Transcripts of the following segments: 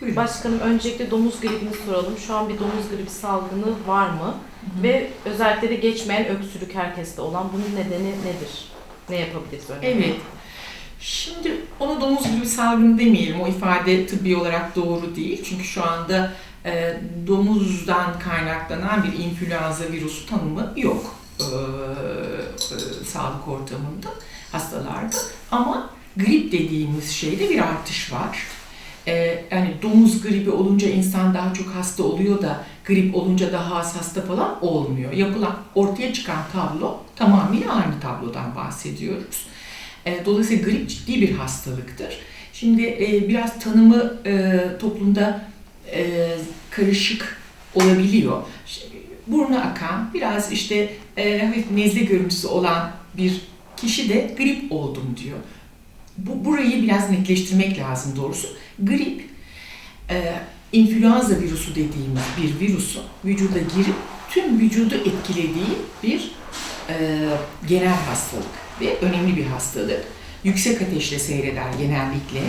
Buyurun. Başkanım öncelikle domuz gribini soralım. Şu an bir domuz gribi salgını var mı? Ve özellikle de geçmeyen öksürük herkeste olan bunun nedeni nedir? Ne yapabiliriz öyle? Evet. Şimdi ona domuz gribi salgını demeyelim. O ifade tıbbi olarak doğru değil. Çünkü şu anda e, domuzdan kaynaklanan bir influenza virüsü tanımı yok e, e, sağlık ortamında, hastalarda. Ama grip dediğimiz şeyde bir artış var. E, yani domuz gribi olunca insan daha çok hasta oluyor da grip olunca daha az hasta falan olmuyor. Yapılan, ortaya çıkan tablo tamamıyla aynı tablodan bahsediyoruz. E, Dolayısıyla grip ciddi bir hastalıktır. Şimdi e, biraz tanımı e, toplumda e, karışık olabiliyor. Burnu akan, biraz işte e, hafif nezle görüntüsü olan bir kişi de grip oldum diyor. Bu, burayı biraz netleştirmek lazım doğrusu. Grip, e, influenza virüsü dediğimiz bir virüsün vücuda girip tüm vücudu etkilediği bir e, genel hastalık ve önemli bir hastalık. Yüksek ateşle seyreder genellikle.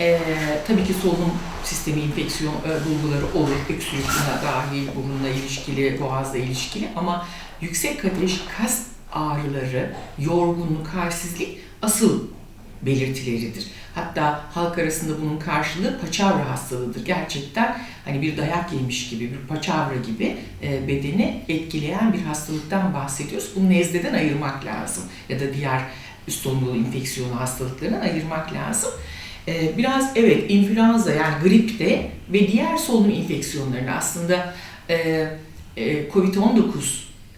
E, tabii ki solunum sistemi infeksiyon e, bulguları olur. Öksürük buna dahil, bununla ilişkili, boğazla ilişkili ama yüksek ateş, kas ağrıları, yorgunluk, halsizlik asıl belirtileridir. Hatta halk arasında bunun karşılığı paçavra hastalığıdır. Gerçekten hani bir dayak yemiş gibi, bir paçavra gibi e, bedeni etkileyen bir hastalıktan bahsediyoruz. Bunu nezleden ayırmak lazım ya da diğer üst solunumlu infeksiyonu hastalıklarından ayırmak lazım. E, biraz evet influenza yani grip de ve diğer solunum infeksiyonlarını aslında e, COVID-19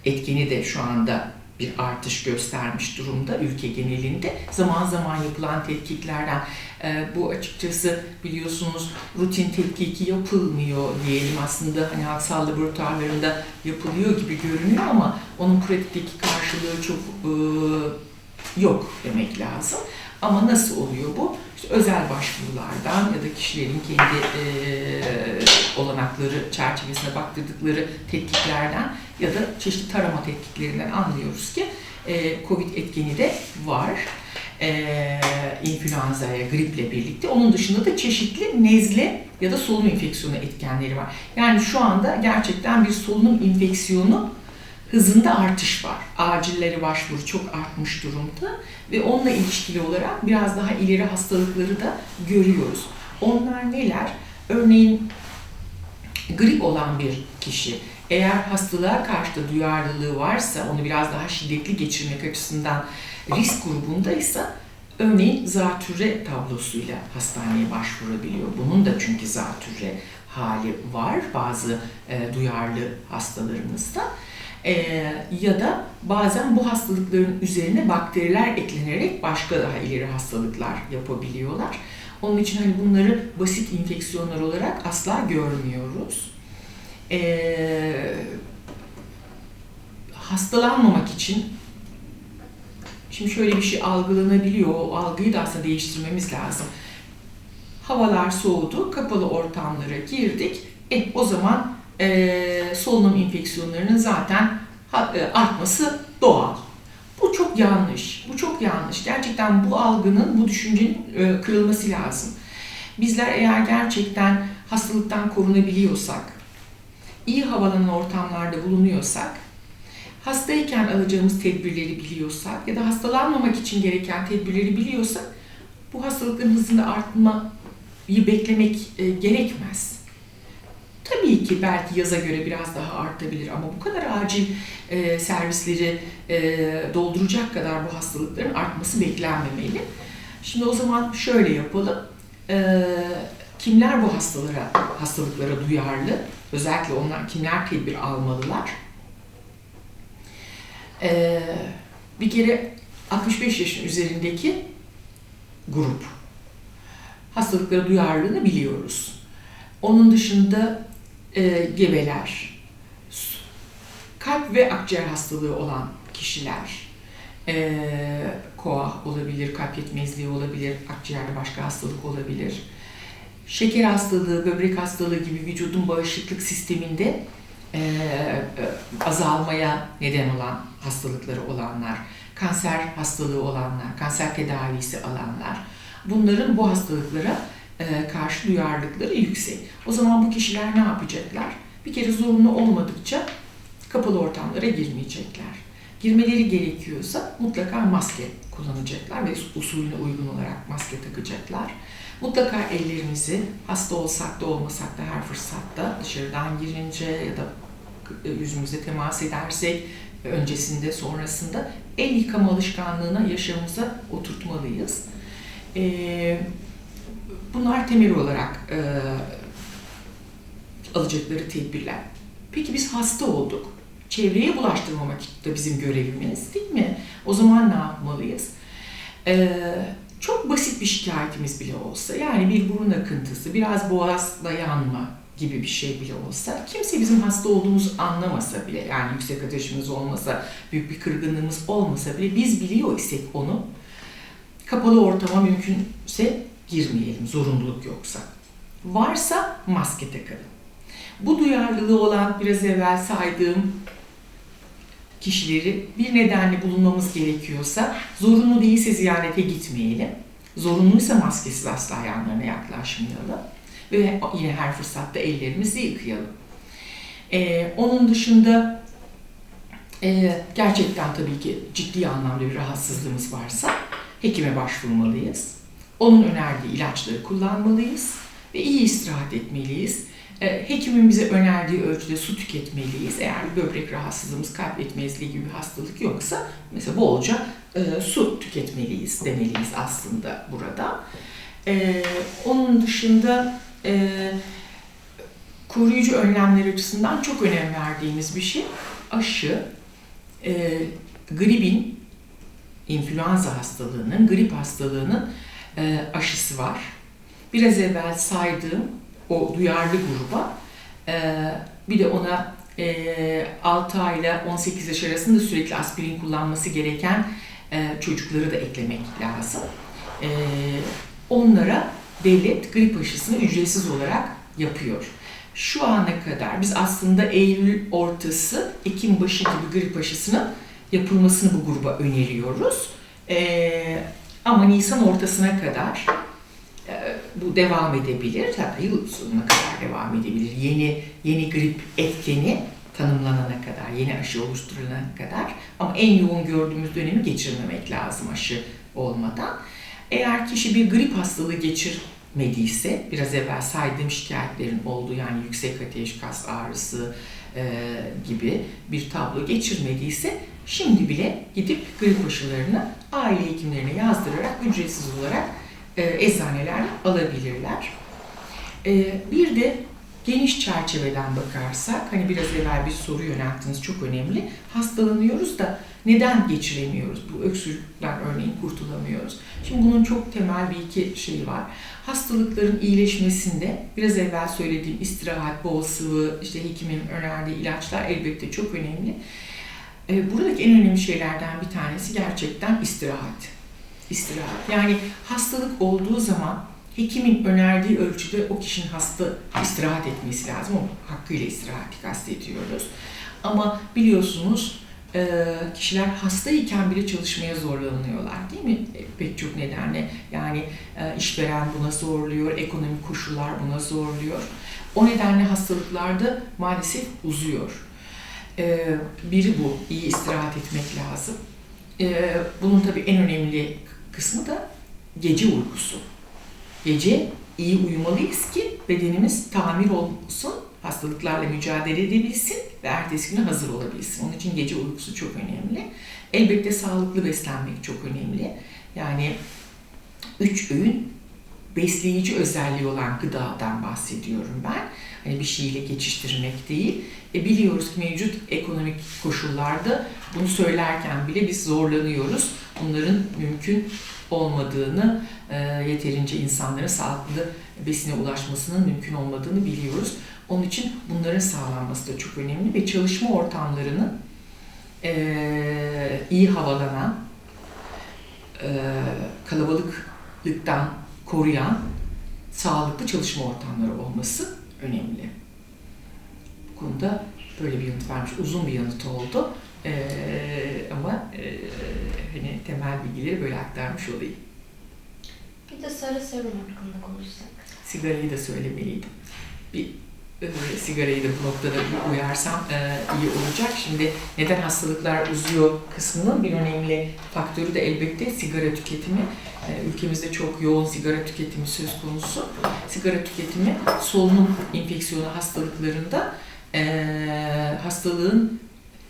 etkeni de şu anda bir artış göstermiş durumda ülke genelinde. Zaman zaman yapılan tetkiklerden e, bu açıkçası biliyorsunuz rutin tetkiki yapılmıyor diyelim aslında hani halksal laboratuvarlarında yapılıyor gibi görünüyor ama onun pratikteki karşılığı çok e, yok demek lazım. Ama nasıl oluyor bu? İşte özel başvurulardan ya da kişilerin kendi e, olanakları çerçevesine baktırdıkları tetkiklerden ya da çeşitli tarama tetkiklerinden anlıyoruz ki e, COVID etkeni de var. E, influenza'ya, griple birlikte. Onun dışında da çeşitli nezle ya da solunum enfeksiyonu etkenleri var. Yani şu anda gerçekten bir solunum enfeksiyonu hızında artış var. Acilleri başvuru çok artmış durumda ve onunla ilişkili olarak biraz daha ileri hastalıkları da görüyoruz. Onlar neler? Örneğin grip olan bir kişi eğer hastalığa karşı da duyarlılığı varsa, onu biraz daha şiddetli geçirmek açısından risk grubundaysa örneğin zatürre tablosuyla hastaneye başvurabiliyor. Bunun da çünkü zatürre hali var bazı e, duyarlı hastalarımızda. E, ya da bazen bu hastalıkların üzerine bakteriler eklenerek başka daha ileri hastalıklar yapabiliyorlar. Onun için hani bunları basit infeksiyonlar olarak asla görmüyoruz. Ee, hastalanmamak için şimdi şöyle bir şey algılanabiliyor. O algıyı da aslında değiştirmemiz lazım. Havalar soğudu, kapalı ortamlara girdik. E, o zaman e, solunum infeksiyonlarının zaten e, artması doğal. Bu çok yanlış. Bu çok yanlış. Gerçekten bu algının, bu düşüncenin e, kırılması lazım. Bizler eğer gerçekten hastalıktan korunabiliyorsak, iyi havalanan ortamlarda bulunuyorsak, hastayken alacağımız tedbirleri biliyorsak ya da hastalanmamak için gereken tedbirleri biliyorsak bu hastalıkların hızında artmayı beklemek e, gerekmez. Tabii ki belki yaza göre biraz daha artabilir ama bu kadar acil e, servisleri e, dolduracak kadar bu hastalıkların artması beklenmemeli. Şimdi o zaman şöyle yapalım. E, kimler bu hastalara, hastalıklara duyarlı? Özellikle onlar kimler tedbir almalılar? E, bir kere 65 yaşın üzerindeki grup hastalıklara duyarlılığını biliyoruz. Onun dışında e, gebeler, kalp ve akciğer hastalığı olan kişiler, e, koa olabilir, kalp yetmezliği olabilir, akciğerde başka hastalık olabilir. Şeker hastalığı, böbrek hastalığı gibi vücudun bağışıklık sisteminde e, azalmaya neden olan hastalıkları olanlar, kanser hastalığı olanlar, kanser tedavisi alanlar, bunların bu hastalıklara e, karşı duyarlılıkları yüksek. O zaman bu kişiler ne yapacaklar? Bir kere zorunlu olmadıkça kapalı ortamlara girmeyecekler. Girmeleri gerekiyorsa mutlaka maske kullanacaklar ve usulüne uygun olarak maske takacaklar. Mutlaka ellerimizi hasta olsak da olmasak da her fırsatta dışarıdan girince ya da yüzümüze temas edersek öncesinde sonrasında el yıkama alışkanlığına yaşamımıza oturtmalıyız. Ee, bunlar temel olarak e, alacakları tedbirler. Peki biz hasta olduk. Çevreye bulaştırmamak da bizim görevimiz değil mi? O zaman ne yapmalıyız? Ee, çok basit bir şikayetimiz bile olsa, yani bir burun akıntısı, biraz boğazda yanma gibi bir şey bile olsa, kimse bizim hasta olduğumuzu anlamasa bile, yani yüksek ateşimiz olmasa, büyük bir kırgınlığımız olmasa bile, biz biliyor isek onu, kapalı ortama mümkünse girmeyelim, zorunluluk yoksa. Varsa maske takalım. Bu duyarlılığı olan biraz evvel saydığım kişileri bir nedenle bulunmamız gerekiyorsa zorunlu değilse ziyarete gitmeyelim. Zorunluysa maskesiz asla yanlarına yaklaşmayalım. Ve yine her fırsatta ellerimizi yıkayalım. Ee, onun dışında e, gerçekten tabii ki ciddi anlamda bir rahatsızlığımız varsa hekime başvurmalıyız. Onun önerdiği ilaçları kullanmalıyız ve iyi istirahat etmeliyiz. E, Hekimin bize önerdiği ölçüde su tüketmeliyiz. Eğer bir böbrek rahatsızlığımız, kalp yetmezliği gibi bir hastalık yoksa mesela bolca e, su tüketmeliyiz demeliyiz aslında burada. E, onun dışında e, koruyucu önlemler açısından çok önem verdiğimiz bir şey aşı, e, gripin, influenza hastalığının, grip hastalığının e, aşısı var. Biraz evvel saydığım o duyarlı gruba e, bir de ona e, 6 ay ile 18 yaş arasında sürekli aspirin kullanması gereken e, çocukları da eklemek lazım. E, onlara devlet grip aşısını ücretsiz olarak yapıyor. Şu ana kadar biz aslında Eylül ortası, Ekim başı gibi grip aşısının yapılmasını bu gruba öneriyoruz. E, ama Nisan ortasına kadar bu devam edebilir. Hatta yıl sonuna kadar devam edebilir. Yeni yeni grip etkeni tanımlanana kadar, yeni aşı oluşturulana kadar. Ama en yoğun gördüğümüz dönemi geçirmemek lazım aşı olmadan. Eğer kişi bir grip hastalığı geçirmediyse, biraz evvel saydığım şikayetlerin olduğu yani yüksek ateş, kas ağrısı e, gibi bir tablo geçirmediyse şimdi bile gidip grip aşılarını aile hekimlerine yazdırarak ücretsiz olarak eczaneler alabilirler. E, bir de geniş çerçeveden bakarsak, hani biraz evvel bir soru yönelttiniz çok önemli. Hastalanıyoruz da neden geçiremiyoruz? Bu öksürükler örneğin kurtulamıyoruz. Şimdi bunun çok temel bir iki şeyi var. Hastalıkların iyileşmesinde biraz evvel söylediğim istirahat, bol sıvı, işte hekimin önerdiği ilaçlar elbette çok önemli. E, buradaki en önemli şeylerden bir tanesi gerçekten istirahat istirahat. Yani hastalık olduğu zaman hekimin önerdiği ölçüde o kişinin hasta istirahat etmesi lazım. O hakkıyla istirahati kastediyoruz. Ama biliyorsunuz e, kişiler hastayken bile çalışmaya zorlanıyorlar değil mi? E, pek çok nedenle. Yani e, işveren buna zorluyor, ekonomik koşullar buna zorluyor. O nedenle hastalıklarda maalesef uzuyor. Biri bu, iyi istirahat etmek lazım. Bunun tabii en önemli kısmı da gece uykusu. Gece iyi uyumalıyız ki bedenimiz tamir olsun, hastalıklarla mücadele edebilsin ve ertesi güne hazır olabilsin. Onun için gece uykusu çok önemli. Elbette sağlıklı beslenmek çok önemli. Yani üç öğün besleyici özelliği olan gıdadan bahsediyorum ben. Hani bir şeyle geçiştirmek değil. E biliyoruz ki mevcut ekonomik koşullarda bunu söylerken bile biz zorlanıyoruz. Bunların mümkün olmadığını, e, yeterince insanlara sağlıklı besine ulaşmasının mümkün olmadığını biliyoruz. Onun için bunların sağlanması da çok önemli ve çalışma ortamlarının e, iyi havalanan, e, kalabalıklıktan koruyan sağlıklı çalışma ortamları olması önemli. Bu konuda böyle bir yanıt vermiş. Uzun bir yanıt oldu. Ee, ama e, hani temel bilgileri böyle aktarmış olayım. Bir de sarı serum hakkında konuşsak. Sigarayı da söylemeliydim. Bir e, sigarayı da bu noktada bir uyarsam e, iyi olacak. Şimdi neden hastalıklar uzuyor kısmının bir önemli faktörü de elbette sigara tüketimi. E, ülkemizde çok yoğun sigara tüketimi söz konusu. Sigara tüketimi solunum enfeksiyonu hastalıklarında e, hastalığın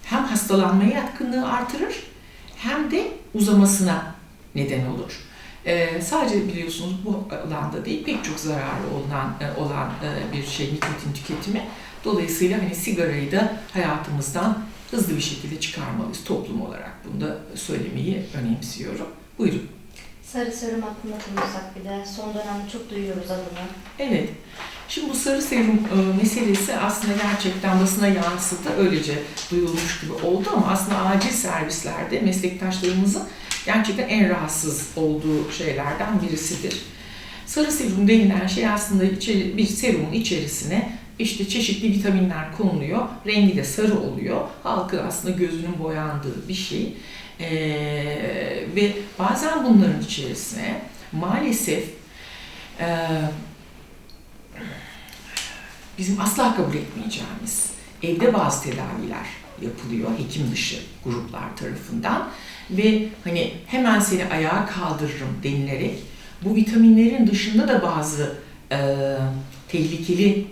hem hastalanmaya yatkınlığı artırır hem de uzamasına neden olur. Ee, sadece biliyorsunuz bu alanda değil pek çok zararlı olan e, olan e, bir şey nikotin tüketimi. Dolayısıyla hani sigarayı da hayatımızdan hızlı bir şekilde çıkarmalıyız toplum olarak. Bunu da söylemeyi önemsiyorum. Buyurun. Sarı serum hakkında konuşsak bir de. Son dönemde çok duyuyoruz adını. Evet. Şimdi bu sarı serum e, meselesi aslında gerçekten basına yansıdı. Öylece duyulmuş gibi oldu ama aslında acil servislerde meslektaşlarımızın gerçekten en rahatsız olduğu şeylerden birisidir. Sarı serum denilen şey aslında bir serumun içerisine işte çeşitli vitaminler konuluyor. Rengi de sarı oluyor. Halkın aslında gözünün boyandığı bir şey. Ee, ve bazen bunların içerisine maalesef e, bizim asla kabul etmeyeceğimiz evde bazı tedaviler yapılıyor hekim dışı gruplar tarafından ve hani hemen seni ayağa kaldırırım denilerek bu vitaminlerin dışında da bazı e, tehlikeli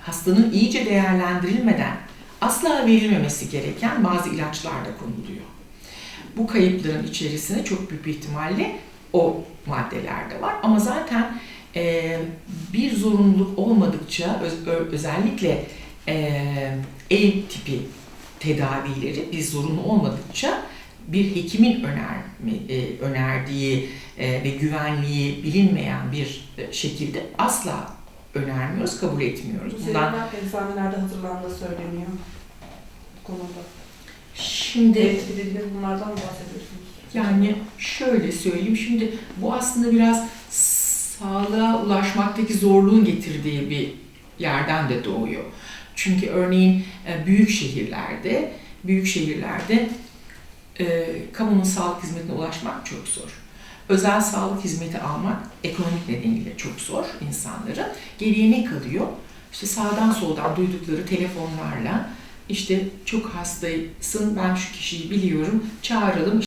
hastanın iyice değerlendirilmeden asla verilmemesi gereken bazı ilaçlar da konuluyor. Bu kayıpların içerisine çok büyük bir ihtimalle o maddeler de var ama zaten e, bir zorunluluk olmadıkça öz- ö- özellikle e, ev tipi tedavileri bir zorunlu olmadıkça bir hekimin önerme, e, önerdiği e, ve güvenliği bilinmeyen bir e, şekilde asla önermiyoruz, kabul etmiyoruz. Bu Bundan eczanelerde hazırlandığı söyleniyor. Bu konuda. şimdi Evet, bunlardan bahsediyorsunuz? Yani şöyle söyleyeyim, şimdi bu aslında biraz sağlığa ulaşmaktaki zorluğun getirdiği bir yerden de doğuyor. Çünkü örneğin e, büyük şehirlerde, büyük şehirlerde e, kamunun sağlık hizmetine ulaşmak çok zor. Özel sağlık hizmeti almak ekonomik nedeniyle çok zor insanların. Geriye ne kalıyor? İşte sağdan soldan duydukları telefonlarla işte çok hastasın ben şu kişiyi biliyorum çağıralım